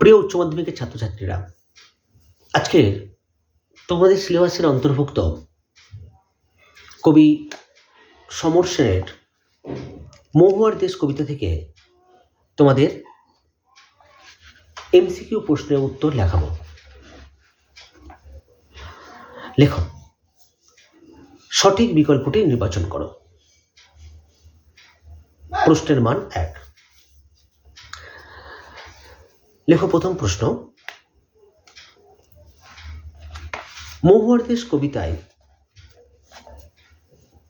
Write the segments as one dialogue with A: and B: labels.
A: প্রিয় উচ্চ মাধ্যমিকের ছাত্রছাত্রীরা আজকের তোমাদের সিলেবাসের অন্তর্ভুক্ত কবি সমর সেনের মহুয়ার দেশ কবিতা থেকে তোমাদের এমসিকিউ প্রশ্নের উত্তর লেখাবো। লেখো। সঠিক বিকল্পটি নির্বাচন করো। প্রশ্নের মান এক। লেখো প্রথম প্রশ্ন। মহুয়ার দেশ কবিতায়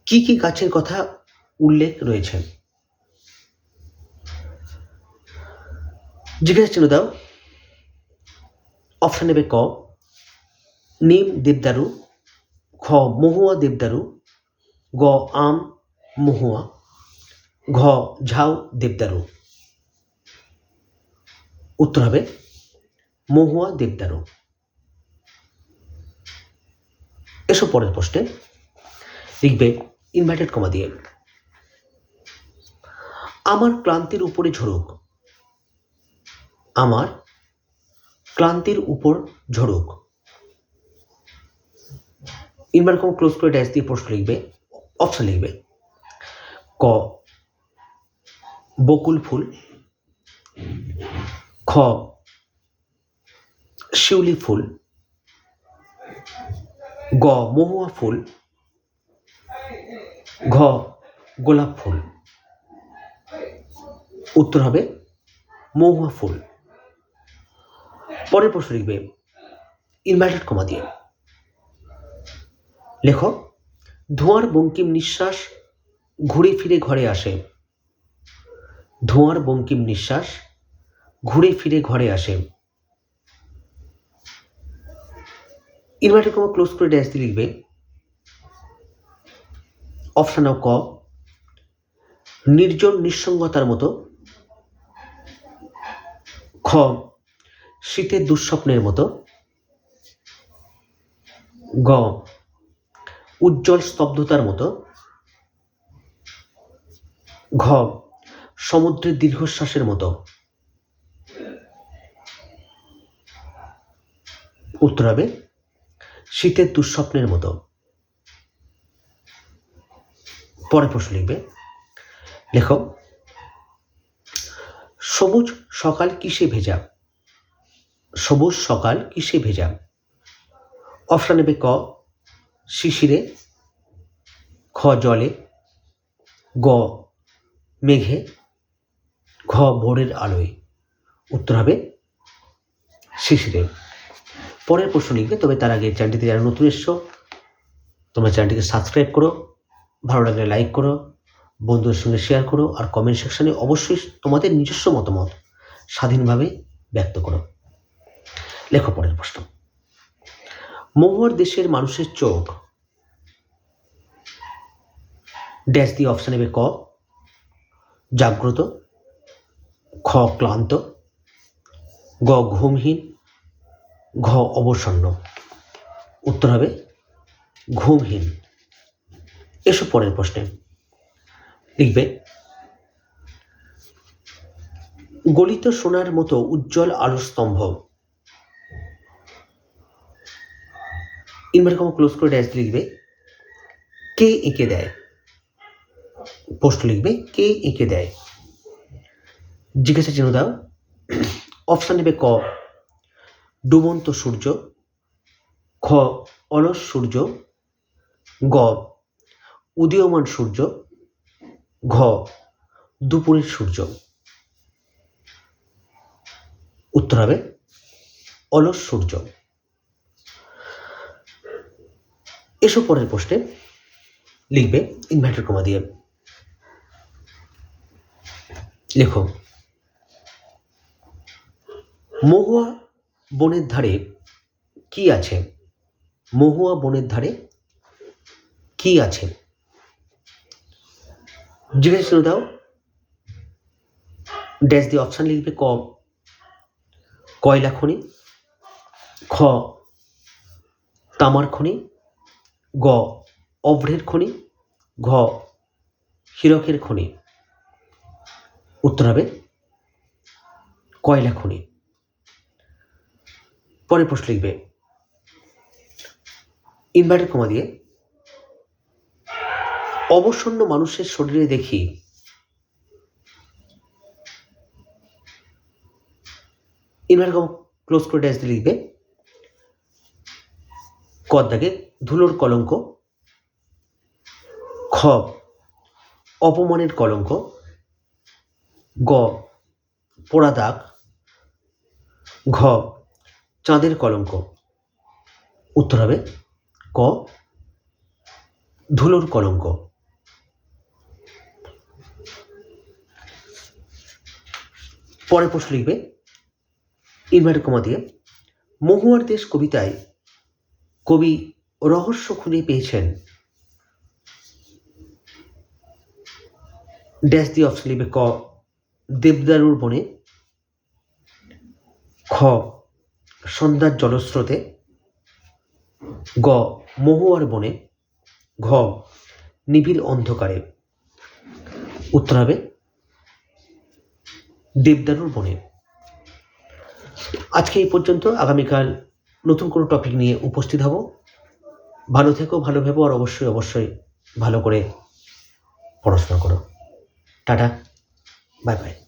A: কি কি গাছের কথা উল্লেখ রয়েছে? জিজ্ঞাসা চিহ্ন দাও। অপশান নেবে ক। নিম দেবদারু খ মহুয়া দেবদারু, গ আম মহুয়া, ঘ ঝাউ দেবদারু। উত্তর হবে মহুয়া দেবদারু। এসব পরের প্রশ্নে। লিখবে ইনভার্টেড কমা দিয়ে। আমার ক্লান্তির উপরে ঝরুক। আমার ক্লান্তির উপর ঝরুক। ইনভার্ট কমা ক্লোজ করে ড্যাশ দিয়ে প্রশ্ন লিখবে অপশন লিখবে। ক, বকুল ফুল। খ, শিউলি ফুল। গ, মহুয়া ফুল। ঘ, গোলাপ ফুল। উত্তর হবে মহুয়া ফুল। পরের প্রশ্ন লিখবে ইনভার্টেড কমা দিয়ে। লেখক ধোঁয়ার বঙ্কিম নিঃশ্বাস ঘুরে ফিরে ঘরে আসে। ধোঁয়ার বঙ্কিম নিঃশ্বাস ঘুরে ফিরে ঘরে আসে। ইনভার্টার কমা ক্লোজ করে ড্যাশ দিয়ে লিখবে অপশান ক, নির্জন নিঃসঙ্গতার মতো, খ, শীতের দুঃস্বপ্নের মতো, গ, উজ্জ্বল স্তব্ধতার মতো, ঘ, সমুদ্রের দীর্ঘশ্বাসের মতো। উত্তর হবে, শীতের দুঃস্বপ্নের মতো। পরে প্রশ্ন লিখবে, লেখক, সবুজ সকাল কিসে ভেজা? সবুজ সকাল কিসে ভেজা? অপশান নেবে ক, শিশিরে খ জলে, গ, মেঘে, ঘ, ভোরের আলোয়। উত্তর হবে, শিশিরে। পরের প্রশ্ন লিখবে, তবে তার আগে চ্যানেলটিতে যারা নতুন এসছো, তোমরা চ্যানেলটিকে সাবস্ক্রাইব করো, ভালো লাগলে লাইক করো, বন্ধুদের সঙ্গে শেয়ার করো, আর কমেন্ট সেকশানে অবশ্যই তোমাদের নিজস্ব মতামত স্বাধীনভাবে ব্যক্ত করো। লেখো পরের প্রশ্ন। মহুয়ার দেশের মানুষের চোখ। ড্যাশ দিয়ে অপশান নেবে ক। জাগ্রত, খ ক্লান্ত, গ ঘুমহীন ঘ অবসন্ন। উত্তর হবে ঘুমহীন। এসো পরের প্রশ্নে। লিখবে, গলিত সোনার মতো উজ্জ্বল আলোর স্তম্ভ ইনভার্ট কমা ক্লোজ করে ড্যাশ লিখবে, কে এঁকে দেয়? প্রশ্ন লিখবে, কে এঁকে দেয়? জিজ্ঞাসা চিহ্ন দাও। অপশান নেবে ক। ডুবন্ত সূর্য, খ, অলস সূর্য, গ, উদীয়মান সূর্য, ঘ, দুপুরের সূর্য। উত্তর হবে অলস সূর্য। এসব পরের প্রশ্নে লিখবে ইনভার্টার কমা দিয়ে। লেখো, মহুয়া বনের ধারে কি আছে? মহুয়া বনের ধারে কি আছে? জিজ্ঞাসা করে দাও। ড্যাশ দিয়ে অপশান লিখবে ক। কয়লা খনি। খ, তামার খনি। গ, অভ্রের খনি। ঘ, হীরকের খনি। উত্তর হবে কয়লা খনি। পরের প্রশ্ন লিখবে। ইনভার্টার কমা দিয়ে, অবসন্ন মানুষের শরীরে দেখি ইনভার্টার কমা ক্লোজ করে ড্যাশ দিয়ে লিখবে কর দাগে ধুলোর কলঙ্ক, খ, অপমানের কলঙ্ক, গ, পোড়া দাগ, ঘ চাঁদের কলঙ্ক। উত্তর হবে ক, ধুলোর কলঙ্ক। পরের প্রশ্ন লিখবে ইনভার্টার কমা দিয়ে, মহুয়ার দেশ কবিতায় কবি রহস্য খুঁজে পেয়েছেন। ড্যাশ দিয়ে অপশন লিখবে ক, দেবদারুর বনে। খ সন্ধ্যার জলস্রোতে গ, মহুয়ার বনে, ঘ, নিবিড় অন্ধকারে। উত্তর হবে দেবদারুর বনে। আজকে এই পর্যন্ত আগামীকাল নতুন কোনো টপিক নিয়ে উপস্থিত হব। ভালো থেকো, ভালো ভেবো, আর অবশ্যই অবশ্যই ভালো করে পড়াশোনা করো। Tata, bye bye.